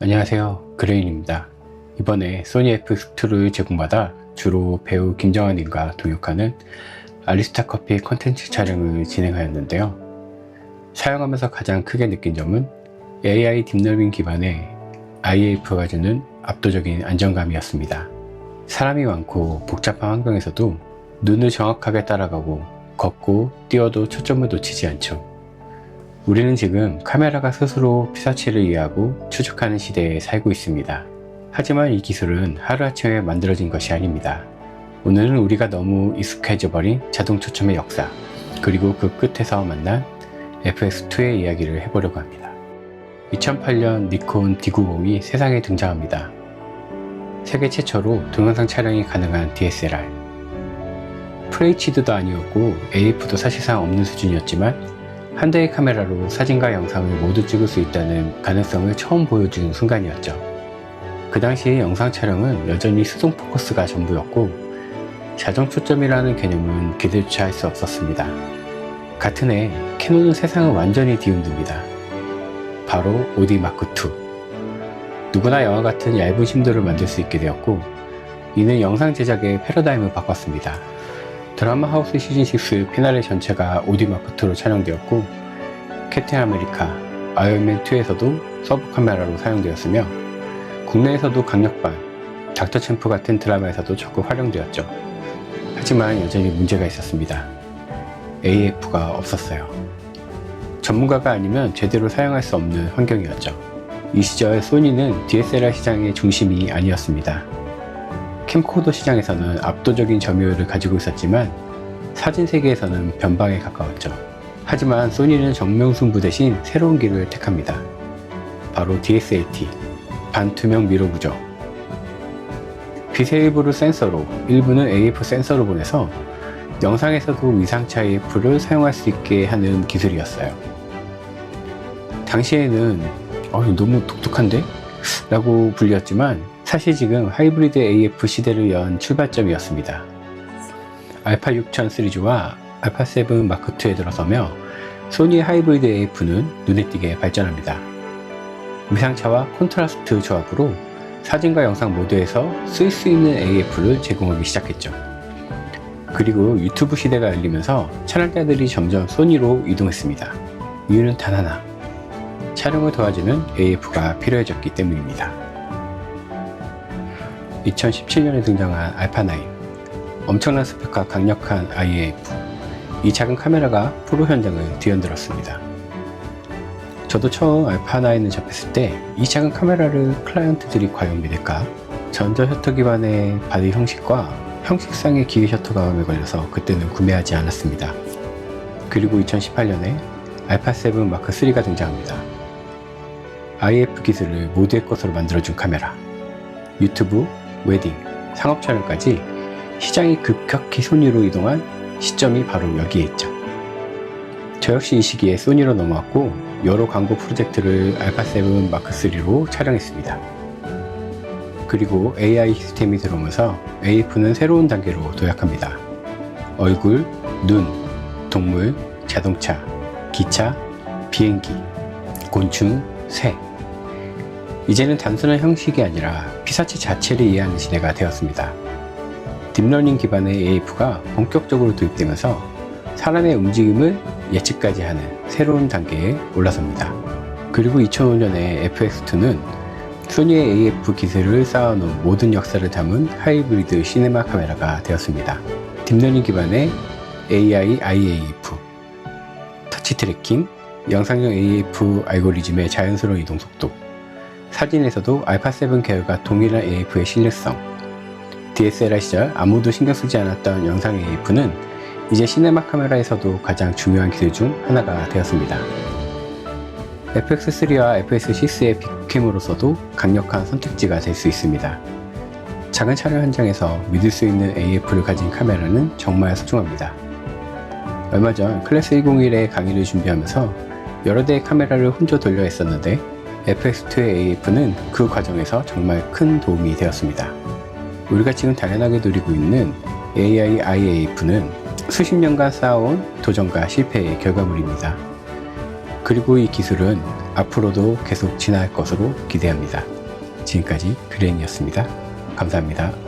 안녕하세요. 그레인입니다. 이번에 소니 FX2를 제공받아 주로 배우 김정환님과 동역하는 아리스타 커피 컨텐츠 촬영을 진행하였는데요. 사용하면서 가장 크게 느낀 점은 AI 딥러닝 기반의 IAF가 주는 압도적인 안정감이었습니다. 사람이 많고 복잡한 환경에서도 눈을 정확하게 따라가고 걷고 뛰어도 초점을 놓치지 않죠. 우리는 지금 카메라가 스스로 피사체를 이해하고 추적하는 시대에 살고 있습니다. 하지만 이 기술은 하루아침에 만들어진 것이 아닙니다. 오늘은 우리가 너무 익숙해져 버린 자동 초점의 역사, 그리고 그 끝에서 만난 FX2의 이야기를 해보려고 합니다. 2008년 니콘 D90이 세상에 등장합니다. 세계 최초로 동영상 촬영이 가능한 DSLR. FHD도 아니었고 AF도 사실상 없는 수준이었지만 한 대의 카메라로 사진과 영상을 모두 찍을 수 있다는 가능성을 처음 보여준 순간이었죠. 그 당시의 영상 촬영은 여전히 수동 포커스가 전부였고 자정 초점이라는 개념은 기대조차 할 수 없었습니다. 같은 해 캐논은 세상을 완전히 뒤흔듭니다. 바로 OD 마크 II. 누구나 영화 같은 얇은 심도를 만들 수 있게 되었고 이는 영상 제작의 패러다임을 바꿨습니다. 드라마 하우스 시즌 6 피날레 전체가 오디 마크2로 촬영되었고 캡틴 아메리카, 아이언맨 2에서도 서브 카메라로 사용되었으며 국내에서도 강력반, 닥터 챔프 같은 드라마에서도 적극 활용되었죠. 하지만 여전히 문제가 있었습니다. AF가 없었어요. 전문가가 아니면 제대로 사용할 수 없는 환경이었죠. 이 시절 소니는 DSLR 시장의 중심이 아니었습니다. 캠코더 시장에서는 압도적인 점유율을 가지고 있었지만 사진 세계에서는 변방에 가까웠죠. 하지만 소니는 정명승부 대신 새로운 길을 택합니다. 바로 DSLT, 반투명 미러 구조. 빛의 일부를 센서로, 일부는 AF 센서로 보내서 영상에서도 위상차 AF를 사용할 수 있게 하는 기술이었어요. 당시에는 어, 너무 독특한데? 라고 불렸지만 사실 지금 하이브리드 AF 시대를 연 출발점이었습니다. 알파 6000 시리즈와 알파 7 마크 2에 들어서며 소니 하이브리드 AF는 눈에 띄게 발전합니다. 위상차와 콘트라스트 조합으로 사진과 영상 모두에서 쓸 수 있는 AF를 제공하기 시작했죠. 그리고 유튜브 시대가 열리면서 촬영자들이 점점 소니로 이동했습니다. 이유는 단 하나. 촬영을 도와주는 AF가 필요해졌기 때문입니다. 2017년에 등장한 알파9 엄청난 스펙과 강력한 IAF 이 작은 카메라가 프로 현장을 뒤흔들었습니다. 저도 처음 알파9을 접했을 때 이 작은 카메라를 클라이언트들이 과연 믿을까? 전자 셔터 기반의 바디 형식과 형식상의 기계 셔터감에 걸려서 그때는 구매하지 않았습니다. 그리고 2018년에 알파7 마크 3가 등장합니다. IF 기술을 모두의 것으로 만들어준 카메라. 유튜브, 웨딩, 상업 촬영까지 시장이 급격히 소니로 이동한 시점이 바로 여기에 있죠. 저 역시 이 시기에 소니로 넘어왔고 여러 광고 프로젝트를 알파7 마크3로 촬영했습니다. 그리고 AI 시스템이 들어오면서 AF는 새로운 단계로 도약합니다. 얼굴, 눈, 동물, 자동차, 기차, 비행기, 곤충, 새. 이제는 단순한 형식이 아니라 피사체 자체를 이해하는 시대가 되었습니다. 딥러닝 기반의 AF가 본격적으로 도입되면서 사람의 움직임을 예측까지 하는 새로운 단계에 올라섭니다. 그리고 2005년에 FX2는 소니의 AF 기술을 쌓아놓은 모든 역사를 담은 하이브리드 시네마 카메라가 되었습니다. 딥러닝 기반의 AI IAF, 터치 트래킹, 영상용 AF 알고리즘의 자연스러운 이동 속도, 사진에서도 알파7 계열과 동일한 AF의 신뢰성, DSLR 시절 아무도 신경 쓰지 않았던 영상 AF는 이제 시네마 카메라에서도 가장 중요한 기술 중 하나가 되었습니다. FX3와 FS6의 빅캠으로서도 강력한 선택지가 될 수 있습니다. 작은 촬영 현장에서 믿을 수 있는 AF를 가진 카메라는 정말 소중합니다. 얼마 전 클래스 101의 강의를 준비하면서 여러 대의 카메라를 혼자 돌려 했었는데 FX2의 AF는 그 과정에서 정말 큰 도움이 되었습니다. 우리가 지금 당연하게 누리고 있는 AI IAF는 수십 년간 쌓아온 도전과 실패의 결과물입니다. 그리고 이 기술은 앞으로도 계속 진화할 것으로 기대합니다. 지금까지 그레인이었습니다. 감사합니다.